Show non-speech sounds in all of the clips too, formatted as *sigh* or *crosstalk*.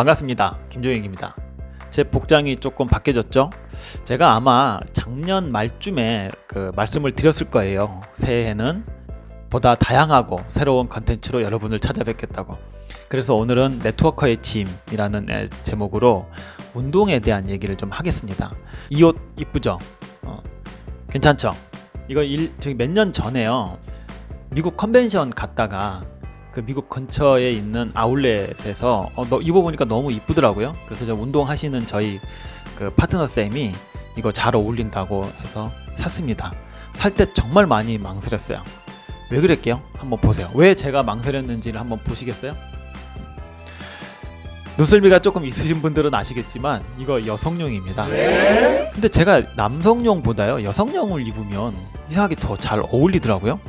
반갑습니다. 김종익입니다. 제 복장이 조금 바뀌어졌죠? 제가 아마 작년 말쯤에 그 말씀을 드렸을 거예요. 새해에는 보다 다양하고 새로운 컨텐츠로 여러분을 찾아뵙겠다고. 그래서 오늘은 네트워커의 짐이라는 에, 제목으로 운동에 대한 얘기를 좀 하겠습니다. 이 옷 이쁘죠? 어, 괜찮죠? 이거 일, 저기 몇 년 전에요. 미국 컨벤션 갔다가 그 미국 근처에 있는 아울렛에서 어, 너 입어보니까 너무 이쁘더라고요. 그래서 저 운동하시는 저희 그 파트너 쌤이 이거 잘 어울린다고 해서 샀습니다. 살 때 정말 많이 망설였어요. 왜 그랬게요? 한번 보세요. 왜 제가 망설였는지를 한번 보시겠어요? 눈썰미가 조금 있으신 분들은 아시겠지만 이거 여성용입니다. 근데 제가 남성용보다요 여성용을 입으면 이상하게 더 잘 어울리더라고요.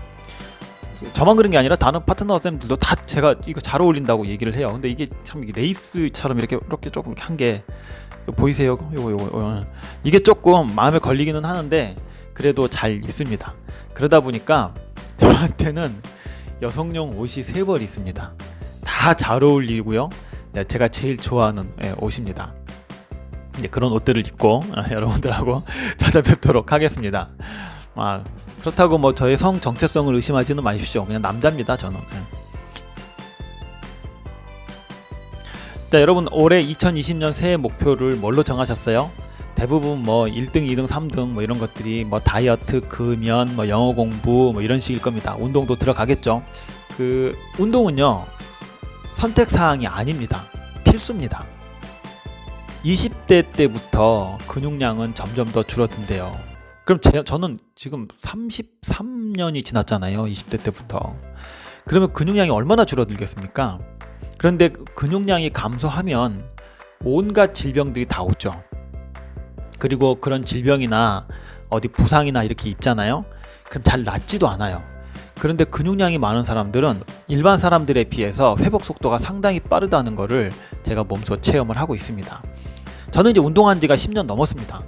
저만 그런 게 아니라 다른 파트너 쌤들도 다 제가 이거 잘 어울린다고 얘기를 해요. 근데 이게 참 레이스처럼 이렇게 이렇게 조금 한 게 보이세요? 요거 요거 요거 이게 조금 마음에 걸리기는 하는데 그래도 잘 입습니다. 그러다 보니까 저한테는 여성용 옷이 세 벌 있습니다. 다 잘 어울리고요. 네, 제가 제일 좋아하는 예, 옷입니다. 이제 그런 옷들을 입고 아, *laughs* 여러분들하고 *laughs* 찾아뵙도록 하겠습니다. 아, 그렇다고 뭐 저의 성 정체성을 의심하지는 마십시오. 그냥 남자입니다, 저는. 예. 자, 여러분 올해 2020년 새해 목표를 뭘로 정하셨어요? 대부분 뭐 1등, 2등, 3등 뭐 이런 것들이 뭐 다이어트, 금연, 뭐 영어 공부 뭐 이런 식일 겁니다. 운동도 들어가겠죠. 그 운동은요. 선택 사항이 아닙니다. 필수입니다. 20대 때부터 근육량은 점점 더 줄어든대요. 그럼 제, 저는 지금 33년이 지났잖아요. 20대 때부터. 그러면 근육량이 얼마나 줄어들겠습니까? 그런데 그 근육량이 감소하면 온갖 질병들이 다 오죠. 그리고 그런 질병이나 어디 부상이나 이렇게 입잖아요. 그럼 잘 낫지도 않아요. 그런데 근육량이 많은 사람들은 일반 사람들에 비해서 회복 속도가 상당히 빠르다는 거를 제가 몸소 체험을 하고 있습니다. 저는 이제 운동한 지가 10년 넘었습니다.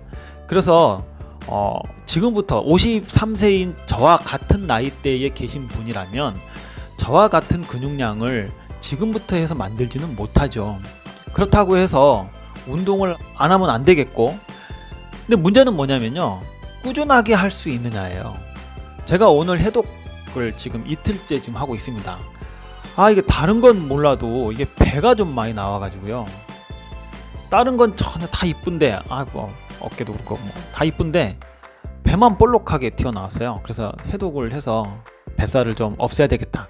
그래서 어, 지금부터 53세인 저와 같은 나이대에 계신 분이라면 저와 같은 근육량을 지금부터 해서 만들지는 못하죠. 그렇다고 해서 운동을 안 하면 안 되겠고 근데 문제는 뭐냐면요. 꾸준하게 할 수 있느냐예요. 제가 오늘 해독을 지금 이틀째 지금 하고 있습니다. 아, 이게 다른 건 몰라도 이게 배가 좀 많이 나와가지고요. 다른 건 전혀 다 이쁜데, 아, 뭐, 어깨도 그렇고, 뭐, 다 이쁜데, 배만 볼록하게 튀어나왔어요. 그래서 해독을 해서 뱃살을 좀 없애야 되겠다.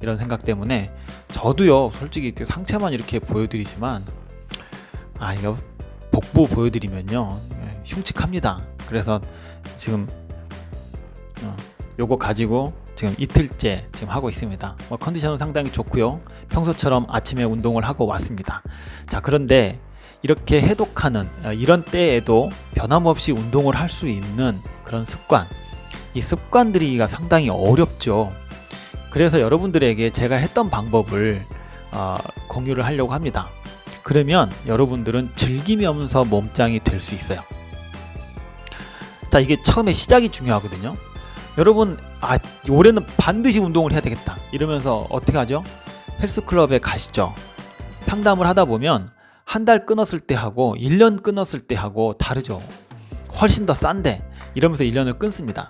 이런 생각 때문에 저도요, 솔직히 상체만 이렇게 보여드리지만, 아, 이거 복부 보여드리면요 예, 흉측합니다. 그래서 지금 어, 요거 가지고 지금 이틀째 지금 하고 있습니다. 뭐 컨디션은 상당히 좋고요. 평소처럼 아침에 운동을 하고 왔습니다. 자 그런데 이렇게 해독하는 어, 이런 때에도 변함없이 운동을 할 수 있는 그런 습관 이 습관들이가 상당히 어렵죠. 그래서 여러분들에게 제가 했던 방법을 어, 공유를 하려고 합니다. 그러면 여러분들은 즐기면서 몸짱이 될 수 있어요. 자, 이게 처음에 시작이 중요하거든요. 여러분, 아, 올해는 반드시 운동을 해야 되겠다. 이러면서 어떻게 하죠? 헬스클럽에 가시죠. 상담을 하다 보면 한 달 끊었을 때 하고 1년 끊었을 때 하고 다르죠. 훨씬 더 싼데 이러면서 1년을 끊습니다.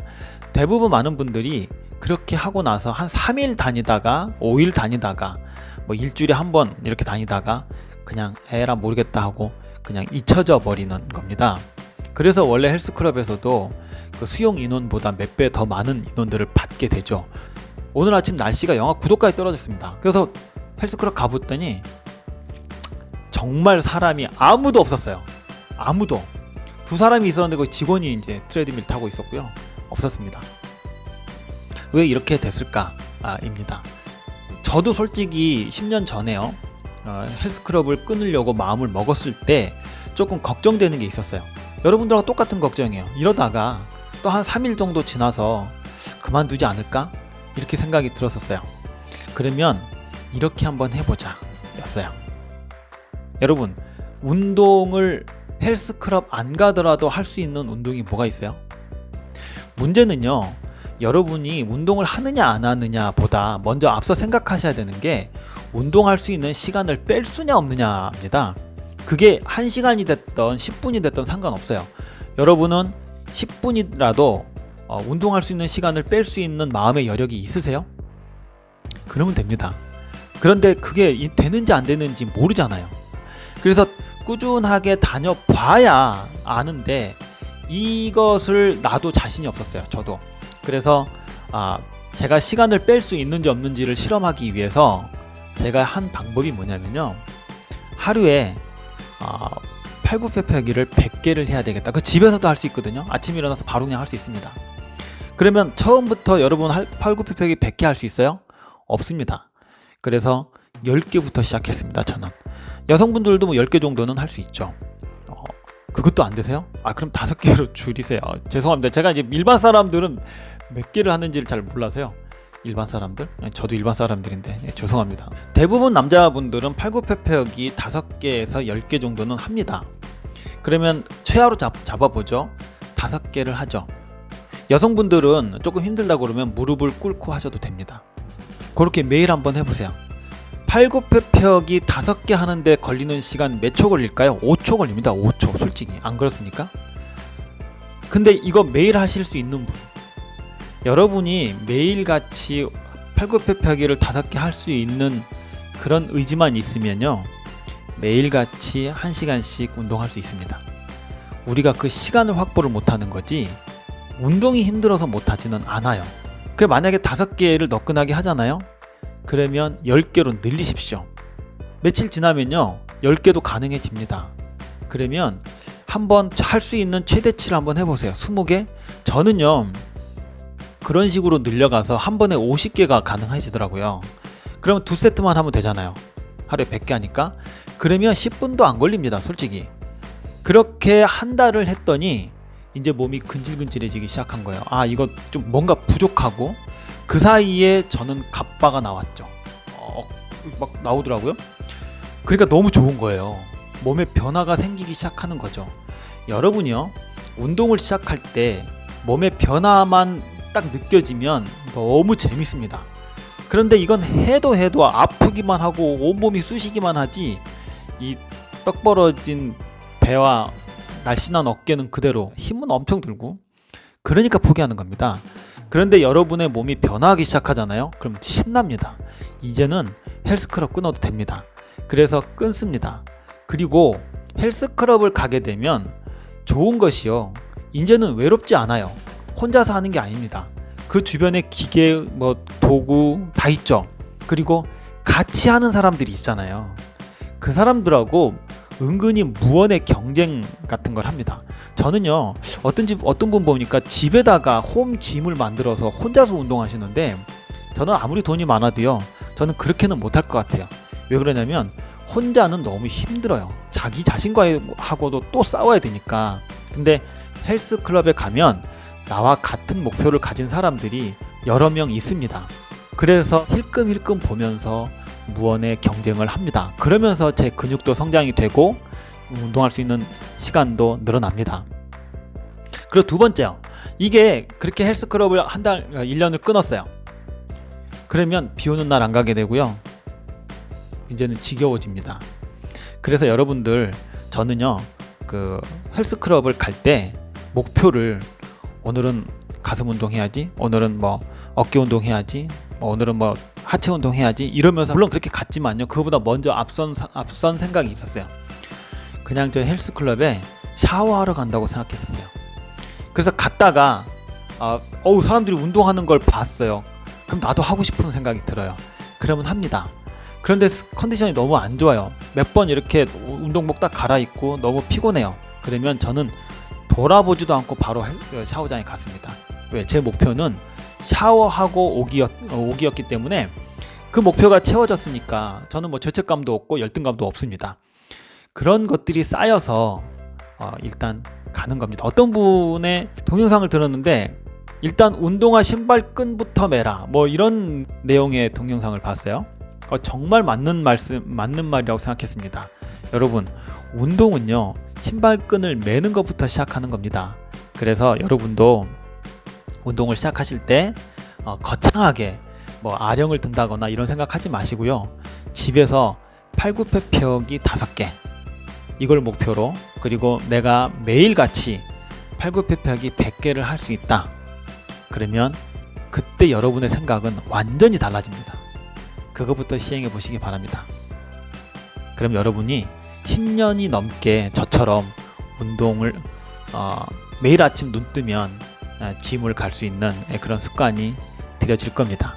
대부분 많은 분들이 그렇게 하고 나서 한 3일 다니다가 5일 다니다가 뭐 일주일에 한 번 이렇게 다니다가 그냥 에라 모르겠다 하고 그냥 잊혀져 버리는 겁니다. 그래서 원래 헬스클럽에서도 그 수용 인원보다 몇 배 더 많은 인원들을 받게 되죠. 오늘 아침 날씨가 영하 9도까지 떨어졌습니다. 그래서 헬스클럽 가봤더니 정말 사람이 아무도 없었어요. 아무도 두 사람이 있었는데 그 직원이 이제 트레드밀 타고 있었고요. 없었습니다. 왜 이렇게 됐을까입니다. 저도 솔직히 10년 전에요. 어, 헬스클럽을 끊으려고 마음을 먹었을 때 조금 걱정되는 게 있었어요. 여러분들하고 똑같은 걱정이에요. 이러다가 또 한 3일 정도 지나서 그만두지 않을까? 이렇게 생각이 들었었어요. 그러면 이렇게 한번 해보자 였어요. 여러분, 운동을 헬스클럽 안 가더라도 할 수 있는 운동이 뭐가 있어요? 문제는요, 여러분이 운동을 하느냐 안 하느냐 보다 먼저 앞서 생각하셔야 되는 게 운동할 수 있는 시간을 뺄 수냐 없느냐 입니다. 그게 1시간이 됐던 10분이 됐던 상관없어요. 여러분은 10분이라도 어, 운동할 수 있는 시간을 뺄 수 있는 마음의 여력이 있으세요? 그러면 됩니다. 그런데 그게 이- 되는지 안 되는지 모르잖아요. 그래서 꾸준하게 다녀봐야 아는데 이것을 나도 자신이 없었어요. 저도. 그래서 아, 제가 시간을 뺄 수 있는지 없는지를 실험하기 위해서 제가 한 방법이 뭐냐면요. 하루에 아, 팔굽혀펴기를 100개를 해야 되겠다. 그 집에서도 할 수 있거든요. 아침에 일어나서 바로 그냥 할 수 있습니다. 그러면 처음부터 여러분 할- 팔굽혀펴기 100개 할 수 있어요? 없습니다. 그래서 10개부터 시작했습니다. 저는. 여성분들도 뭐 10개 정도는 할 수 있죠. 어, 그것도 안 되세요? 아, 그럼 5개로 *laughs* 줄이세요. 죄송합니다. 제가 이제 일반 사람들은 몇 개를 하는지를 잘 몰라서요. 일반 사람들? 아니, 저도 일반 사람들인데 예, 죄송합니다. 대부분 남자분들은 팔굽혀펴기 5개에서 10개 정도는 합니다. 그러면 최하로 잡, 잡아보죠. 5개를 하죠. 여성분들은 조금 힘들다 그러면 무릎을 꿇고 하셔도 됩니다. 그렇게 매일 한번 해보세요. 팔굽혀펴기 5개 하는데 걸리는 시간 몇 초 걸릴까요? 5초 걸립니다. 5초. 솔직히 안 그렇습니까? 근데 이거 매일 하실 수 있는 분 여러분이 매일같이 팔굽혀펴기를 5개 할 수 있는 그런 의지만 있으면요. 매일같이 1시간씩 운동할 수 있습니다. 우리가 그 시간을 확보를 못하는 거지 운동이 힘들어서 못하지는 않아요. 그 만약에 5개를 너끈하게 하잖아요. 그러면 10개로 늘리십시오. 며칠 지나면요. 10개도 가능해집니다. 그러면 한번 할 수 있는 최대치를 한번 해보세요. 20개? 저는요. 그런 식으로 늘려가서 한 번에 50개가 가능해지더라고요. 그러면 두 세트만 하면 되잖아요. 하루에 100개 하니까. 그러면 10분도 안 걸립니다. 솔직히. 그렇게 한 달을 했더니 이제 몸이 근질근질해지기 시작한 거예요. 아, 이거 좀 뭔가 부족하고 그 사이에 저는 갑바가 나왔죠. 어, 막 나오더라고요. 그러니까 너무 좋은 거예요. 몸에 변화가 생기기 시작하는 거죠. 여러분이요. 운동을 시작할 때 몸의 변화만 딱 느껴지면 너무 재밌습니다. 그런데 이건 해도 해도 아프기만 하고 온몸이 쑤시기만 하지 이 떡 벌어진 배와 날씬한 어깨는 그대로 힘은 엄청 들고 그러니까 포기하는 겁니다. 그런데 여러분의 몸이 변화하기 시작하잖아요. 그럼 신납니다. 이제는 헬스클럽 끊어도 됩니다. 그래서 끊습니다. 그리고 헬스클럽을 가게 되면 좋은 것이요. 이제는 외롭지 않아요. 혼자서 하는 게 아닙니다. 그 주변에 기계, 뭐 도구 다 있죠. 그리고 같이 하는 사람들이 있잖아요. 그 사람들하고 은근히 무언의 경쟁 같은 걸 합니다. 저는요 어떤 집 어떤 분 보니까 집에다가 홈 짐을 만들어서 혼자서 운동하시는데 저는 아무리 돈이 많아도요 저는 그렇게는 못할 것 같아요. 왜 그러냐면 혼자는 너무 힘들어요. 자기 자신과하고도 또 싸워야 되니까. 근데 헬스 클럽에 가면 나와 같은 목표를 가진 사람들이 여러 명 있습니다. 그래서 힐끔힐끔 보면서 무언의 경쟁을 합니다. 그러면서 제 근육도 성장이 되고 운동할 수 있는 시간도 늘어납니다. 그리고 두 번째요. 이게 그렇게 헬스클럽을 한 달, 1년을 끊었어요. 그러면 비 오는 날 안 가게 되고요. 이제는 지겨워집니다. 그래서 여러분들 저는요. 그 헬스클럽을 갈 때 목표를 오늘은 가슴 운동해야지. 오늘은 뭐 어깨 운동해야지. 뭐 오늘은 뭐 하체 운동 해야지. 이러면서 물론 그렇게 갔지만요. 그거보다 먼저 앞선 사- 앞선 생각이 있었어요. 그냥 저 헬스클럽에 샤워하러 간다고 생각했었어요. 그래서 갔다가 아, 어우 사람들이 운동하는 걸 봤어요. 그럼 나도 하고 싶은 생각이 들어요. 그러면 합니다. 그런데 스- 컨디션이 너무 안 좋아요. 몇 번 이렇게 운동복 딱 갈아입고 너무 피곤해요. 그러면 저는 돌아보지도 않고 바로 헬- 어, 샤워장에 갔습니다. 왜? 제 목표는 샤워하고 오기였, 어, 오기였기 때문에 그 목표가 채워졌으니까 저는 뭐 죄책감도 없고 열등감도 없습니다. 그런 것들이 쌓여서 어, 일단 가는 겁니다. 어떤 분의 동영상을 들었는데 일단 운동화 신발끈부터 매라 뭐 이런 내용의 동영상을 봤어요. 어, 정말 맞는 말씀 맞는 말이라고 생각했습니다. 여러분 운동은요 신발끈을 매는 것부터 시작하는 겁니다. 그래서 여러분도 운동을 시작하실 때 어, 거창하게 뭐 아령을 든다거나 이런 생각하지 마시고요. 집에서 팔굽혀펴기 다섯 개 이걸 목표로 그리고 내가 매일같이 팔굽혀펴기 100개를 할 수 있다. 그러면 그때 여러분의 생각은 완전히 달라집니다. 그거부터 시행해 보시기 바랍니다. 그럼 여러분이 10년이 넘게 저처럼 운동을 어, 매일 아침 눈 뜨면 어, 짐을 갈 수 있는 예, 그런 습관이 들여질 겁니다.